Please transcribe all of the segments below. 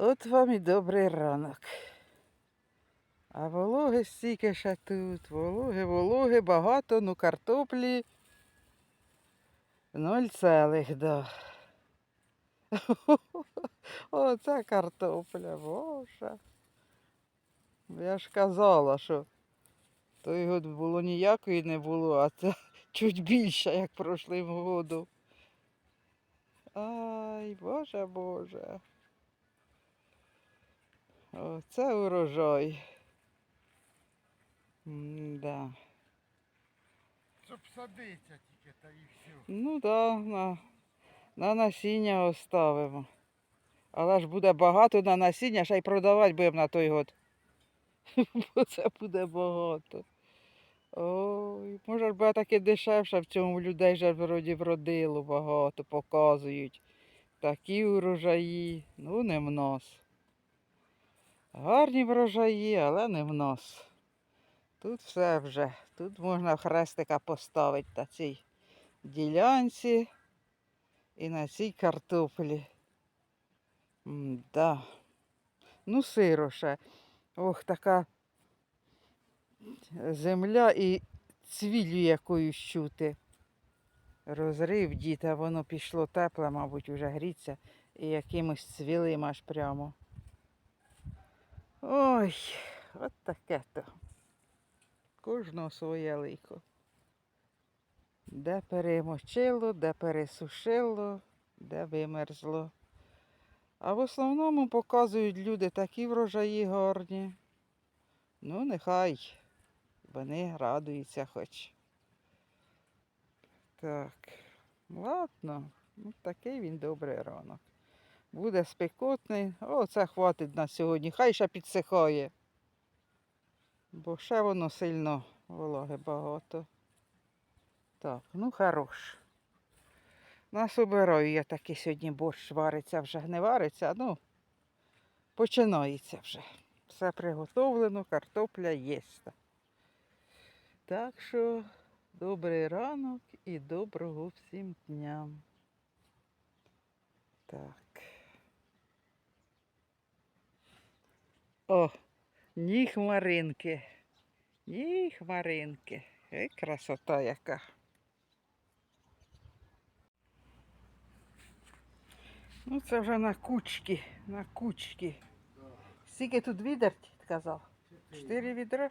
От вам і добрий ранок. А вологи стільки ще тут. Вологи, вологи, багато, ну картоплі. Ноль цілих, да. Оце картопля, боже. Я ж казала, що той год було ніякої не було, а це чуть більше, як прошлим году. Ай, боже, боже. Оце урожай. Да. Щоб садиться тільки, та і все. Ну да, на, на насіння оставимо. Але ж буде багато на насіння, ще й продавати будемо на той год. Бо це буде багато. Ой, може ж буде таке дешевше в цьому людей же вроді вродило багато, показують. Такі урожаї, ну не в нас. Гарні врожаї, але не в нас. Тут все вже. Тут можна хрестика поставити на цій ділянці і на цій картоплі. Да. Ну, сиро ще. Ох, така земля і цвіллю якоюсь чути. Розрив діта, воно пішло тепле, мабуть, вже гріться і якимось цвілим аж прямо. Ой, от таке то. Кожного своє лико. Де перемочило, де пересушило, де вимерзло. А в основному показують люди такі врожаї гарні. Ну, нехай вони радуються хоч. Так, ладно, ну, такий він добрий ранок. Буде спекотний. О, це хватить на сьогодні. Хай ще підсихає. Бо ще воно сильно вологи багато. Так, ну хорош. Нас обираю, я такий сьогодні борщ вариться, вже не вариться, ну починається вже. Все приготовлено, картопля є. Так що добрий ранок і доброго всім дням. Так. О, ні хмаринки. Ні хмаринки. Ей, красота яка. Ну, це вже на кучки, на кучки. Скільки тут відер, казав? Чотири відра?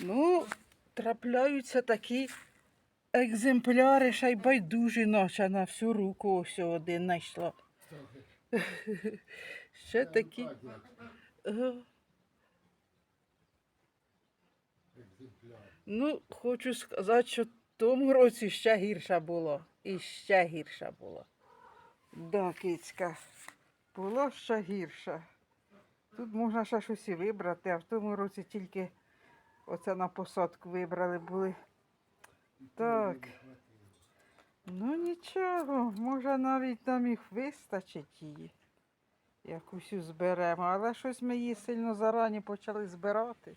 Ну, трапляються такі екземпляри, ще й байдужі наче на всю руку ось один знайшла. Ще такі. Ну, хочу сказати, що в тому році ще гірше було. І ще гірше було. Да, кицька. Було ще гірше. Тут можна ще щось і вибрати, а в тому році тільки оце на посадку вибрали були. Так. Ну нічого, може навіть нам їх вистачить її. Як усю зберемо, але щось ми її сильно зарані почали збирати.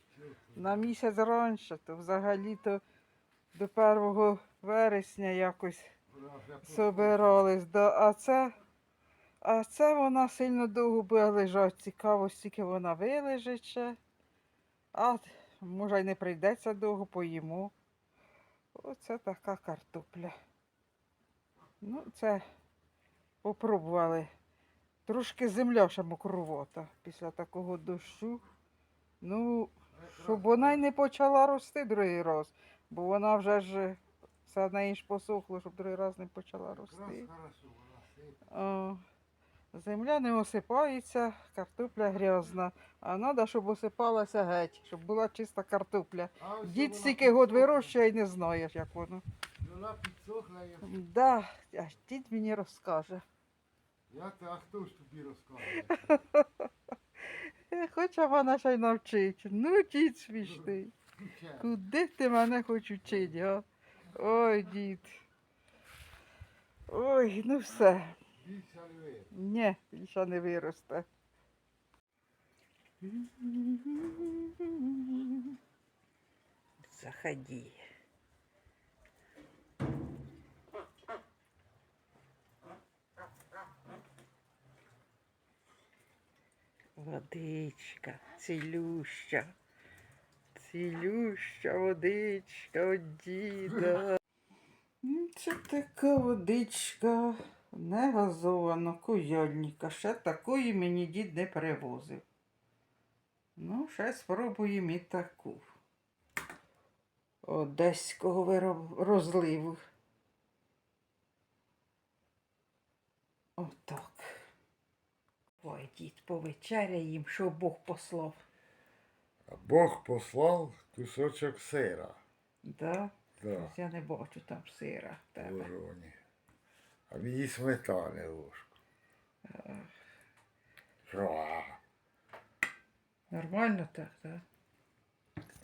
На місяць раніше, то взагалі-то до 1 вересня якось собирались. Да. А це, а це вона сильно довго буде лежати. Цікаво, скільки вона вилежить ще. А може й не прийдеться довго, поїмо. Оце така картопля. Ну, це попробували. Трошки земля ще мокрувата після такого дощу. Ну, щоб вона й не почала рости другий раз, бо вона вже ж все неї ж посохло, щоб другий раз не почала рости. О, земля не осипається, картопля грязна. А треба, щоб осипалася геть, щоб була чиста картопля. Дід стільки год вирощує і не знаєш, як воно. Вона підсохла. Я, Да, дід мені розкаже. Я та, а хто ж тобі розкаже? Е, Хоче вона ще й навчить. Ну, дід смішний. Куди ти мене хоч учить, а? Ой, дід. Ой, ну все. Більше не вийде. Ні, більше не виросте. Заходи. Водичка, цілюща. Цілюща водичка від діда. Це така водичка не газована, куяльніка. Ще такої мені дід не перевозив. Ну, ще спробуємо і таку. Одеського вироб... розливу. Отак. Ой, дід, їм, що Бог послав. А Бог послав кусочок сира. Да? Да, Я не бачу там сира в тебе. вороні. А мені сметани ложку. Нормально так, так?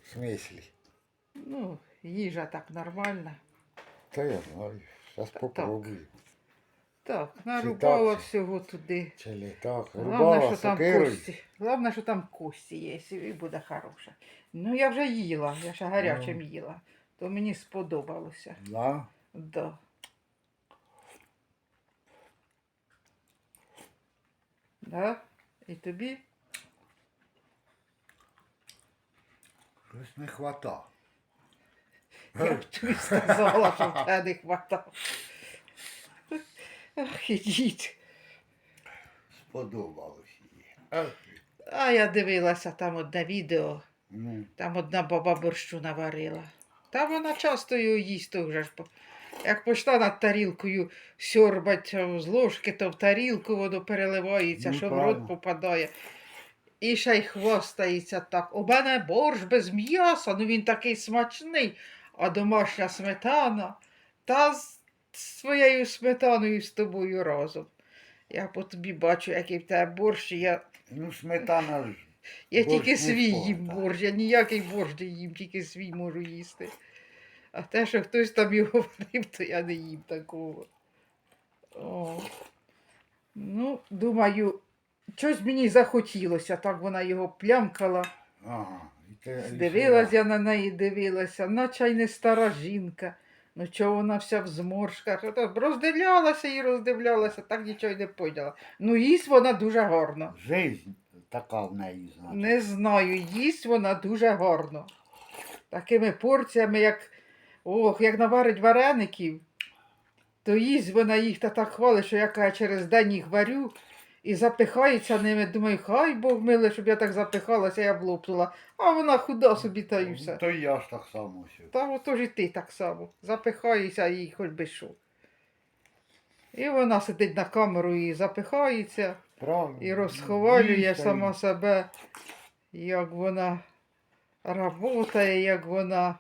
В смислі? Ну, їжа так нормальна. Та я знаю. Зараз попробую. Так, нарубала так? всього туди. Чи не так? Головне, Рубала що там сокирою? кості. Головне, що там кості є, і буде хороша. Ну, я вже їла, я ще гарячим Ну. їла. То мені сподобалося. Да. Да. Да? І тобі? Щось не хвата. Я б тобі сказала, що в тебе не хватало. Ах, ідіть. Сподобалось їй. Ах, А я дивилася там одне відео, Ну, там одна баба борщу наварила. Та вона часто його їсть, то вже ж. по- Як почала над тарілкою сьорбать а з ложки, то в тарілку воно переливається, Ну, що в правильно. рот попадає. І ще й хвостається так. У мене борщ без м'яса, ну він такий смачний, а домашня сметана. Та з своєю сметаною з тобою разом. Я по тобі бачу, який в тебе борщ, і я ну сметана ж. я Борщ тільки не свій спорта. їм борщ, я ніякий борщ не їм, тільки свій можу їсти. А те, що хтось там його варив, то я не їм такого. О. Ну, думаю, щось мені захотілося, так вона його плямкала. Ага. І те- і Дивилась я на неї, дивилася, наче й не стара жінка. Ну чого вона вся в зморшках? Роздивлялася і роздивлялася, так нічого й не поняла. Ну, їсть вона дуже гарно. Жизнь така в неї, значить. Не знаю, їсть вона дуже гарно. Такими порціями, як, ох, як наварить вареників, то їсть вона їх та так хвалить, що я каже, через день їх варю і запихається ними. Думаю, хай Бог миле, щоб я так запихалася, я б лопнула. А вона худа собі та й все. То і я ж так само все. Та ото ж і ти так само. Запихаєшся і хоч би що. І вона сидить на камеру і запихається. Правильно. І розхвалює та сама себе, як вона працює, як вона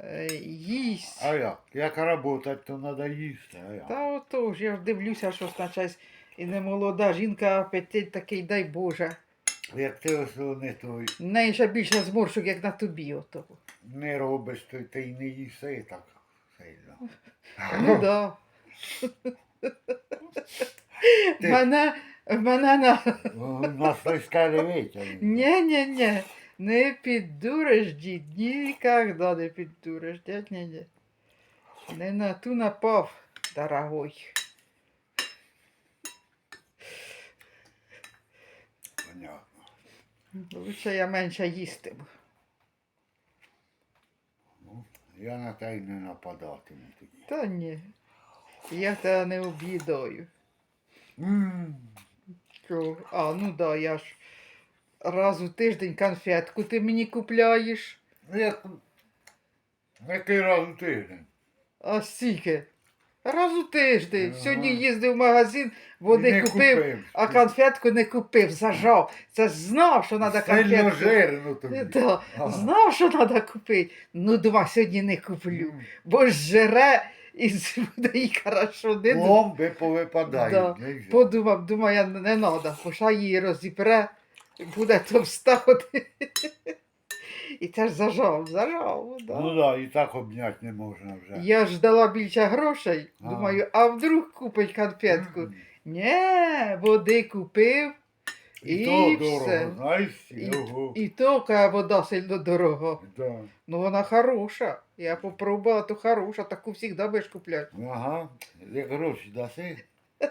е, їсть. А як? Як работать, то треба їсти, а як? Та отож, я ж дивлюся, що значить, і не молода жінка, апетит такий, дай Боже. Як ти ось не той В неї ще більше зморшок, як на тобі отого. не робиш, то ти й не їси так сильно. Ну да. Ти- Мене, мене на. У нас той скаже. Ні, ні, ні. Не піддуриш, дід, ніколи не піддуриш, дядь, ні, ні. Не на ту напав, дорогой. Понятно. Лучше я менше їстиму. Ну, я на те й не нападатиму тоді. Та ні. Я тебе не об'їдаю. М? А, ну да, я ж раз у тиждень конфетку ти мені купляєш. Ну як. Який раз у тиждень? А стільки? Раз у тиждень. Ага. Сьогодні їздив в магазин, води Не купив, купив. а конфетку не купив, зажав. Це ж знав, що треба конфетку. жирно тобі. Да, Ага. знав, що треба купити. Ну, два сьогодні не куплю. Бо ж жере і буде їй хорошо. Не Пломби повипадають. Да. Подумав, думаю, не треба, поша її розіпре, буде товста ходити. І теж зажав, зажав. Да. Ну так, да, і так обняти не можна вже. Я ж дала більше грошей. А. Думаю, а вдруг купить конфетку? М, Нє, води купив, І, І то все. дорого, знаєш? І- і то каже, вода сильно дорога. Да. Ну вона хороша. Я попробувала, то хороша, таку завжди будеш купляти. Ага, як гроші даси.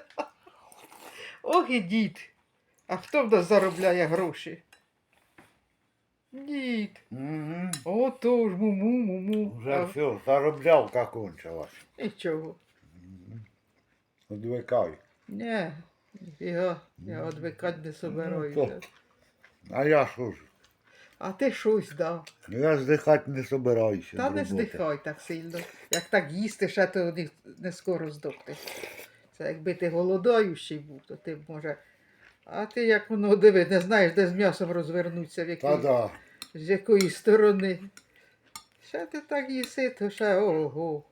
Ох і дід. А хто в нас заробляє гроші? Дід. Угу. Ото ж муму, муму. Вже А, все, зароблявка кончилась. Нічого. Одвикай. Ні, я, я одвикати не Ну, собираюся. то. А я що ж? А ти щось дав. Я здихати не собираюся. Та з не роботи. здихай так сильно. Як так їсти, ще то не, не скоро здохнеш. Це якби ти голодаючий був, то ти б може. А ти як воно диви, не знаєш, де з м'ясом розвернутися, в Та якій, да. З якої сторони. Ще ти так їси, то ще ого.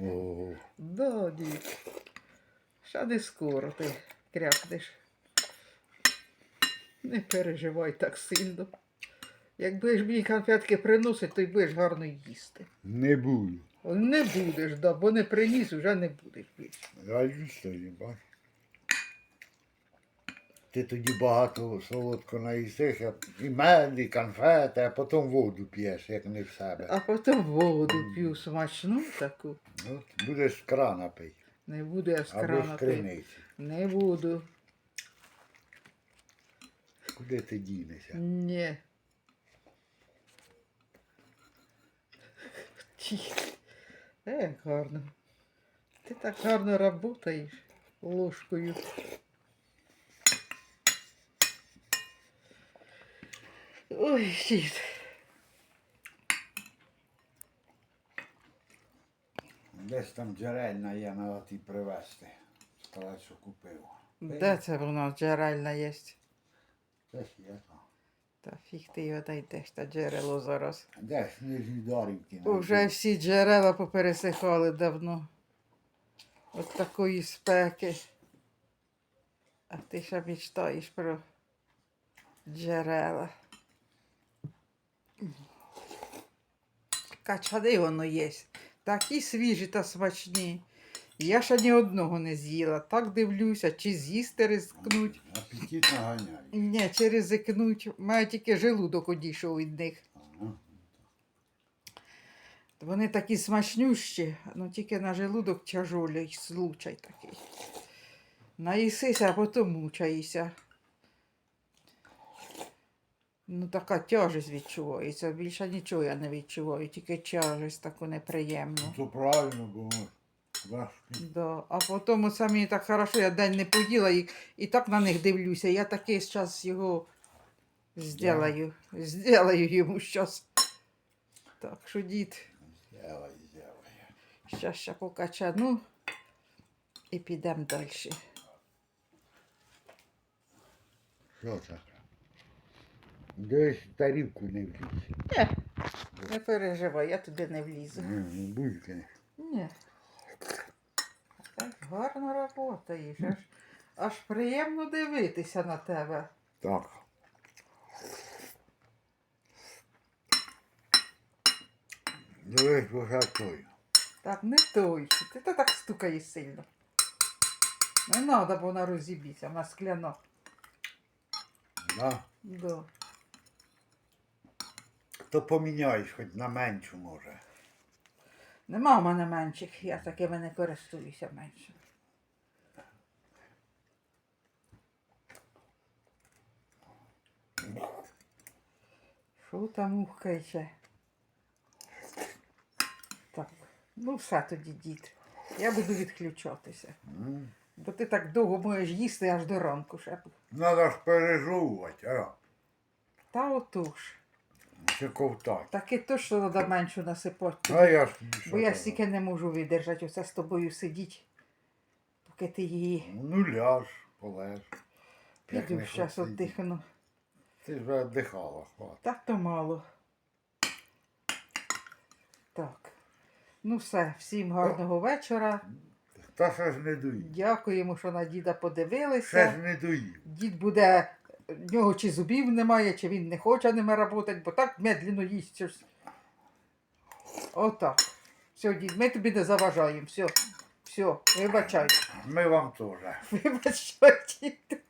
Ого. Да, дід. Ще не скоро ти крякнеш. Не переживай так сильно. Як будеш мені конфетки приносити, то й будеш гарно їсти. Не буду. Не будеш, да, бо не приніс, вже не будеш більше. Я їсти, бач. Ти тоді багато солодко наїсися, і мед, і конфети, а потім воду п'єш, як не в себе. А потім воду п'ю смачну таку. От будеш з крана пити. Не буду я з Або крана пити. Не буду. Куди ти дінешся? Ні. Е, гарно. Ти так гарно працюєш ложкою. Ой, дід. Десь там джерельна є, треба ті привезти. Сказати, що купив. Де це воно джерельна є? Десь є там. Та фіг ти його знайдеш, та джерело зараз. Десь нижні дарівки. Уже всі джерела попересихали давно. От такої спеки. А ти ще мечтаєш про джерела. Качани воно є. Такі свіжі та смачні. Я ще ні одного не з'їла. Так дивлюся, чи з'їсти ризикнуть. Апетит наганяє. Ні, чи ризикнуть. Маю тільки желудок одійшов від них. Ага. Вони такі смачнющі, ну тільки на желудок тяжолий случай такий. Наїсися, а потім мучаєшся. Ну, така тяжесть відчувається. Більше нічого я не відчуваю, тільки тяжесть таку неприємну. Це правильно, бо. Да. А потім оце мені так хорошо, я день не поїла і, і так на них дивлюся. Я такий зараз його зделаю. Зделаю йому щас. Так що дід. Зявай, зявай. Щас ще покачану і підемо далі. Що це? Десь тарілку не вліз. Ні, не переживай, я туди не влізу. Не, ну будь-ки. Ні. Так гарно працюєш. Аж, аж приємно дивитися на тебе. Так. Дивись, вже той. Так, не той. Ти то так стукаєш сильно. Не треба, бо вона розіб'ється, вона скляна. Да? Да. То поміняєш хоч на меншу може. Нема в мене менших, я такими не користуюся менше. Що там ухкається? Так, ну все тоді, дід. Я буду відключатися. М? Бо ти так довго можеш їсти аж до ранку ще. Надо ж пережовувати, а? Та отож. Чи ковтати. Так і то, що треба меншу насипати. А я ж Бо я стільки не можу видержати оце з тобою сидіти, поки ти її Ну ляж, полеж. Піду зараз віддихну. Ти вже віддихала, хватить. Так то мало. Так. Ну все, всім гарного вечора. Та ще ж не доїв. Дякуємо, що на діда подивилися. Ще ж не доїв. Дід буде, в нього чи зубів немає, чи він не хоче ними працювати, бо так медленно їсть щось. Отак. Все, дід, ми тобі не заважаємо. Все, все, вибачай. Ми вам теж. Вибачай, дід.